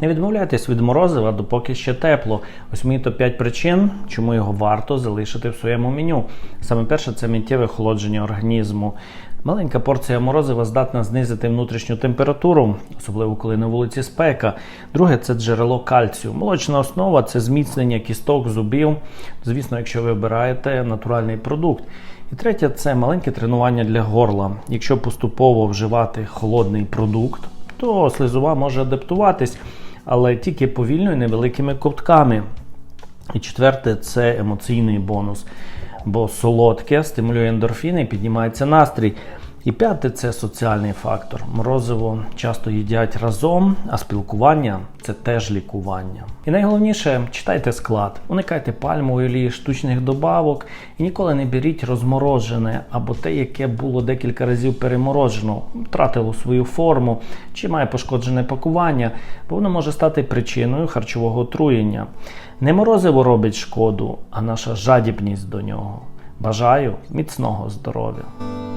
Не відмовляйтесь від морозива, допоки ще тепло. Ось мені то 5 причин, чому його варто залишити в своєму меню. Саме перше це миттєве охолодження організму. Маленька порція морозива здатна знизити внутрішню температуру, особливо коли на вулиці спека. Друге це джерело кальцію. Молочна основа це зміцнення кісток, зубів. Звісно, якщо ви обираєте натуральний продукт. І третє це маленьке тренування для горла. Якщо поступово вживати холодний продукт, то слизова може адаптуватись, але тільки повільно і невеликими ковтками. І четверте це емоційний бонус. Бо солодке стимулює ендорфіни і піднімається настрій. І п'яте це соціальний фактор. Морозиво часто їдять разом, а спілкування це теж лікування. І найголовніше читайте склад, уникайте пальмової олії, штучних добавок і ніколи не беріть розморожене або те, яке було декілька разів переморожено, втратило свою форму чи має пошкоджене пакування, бо воно може стати причиною харчового отруєння. Не морозиво робить шкоду, а наша жадібність до нього. Бажаю міцного здоров'я!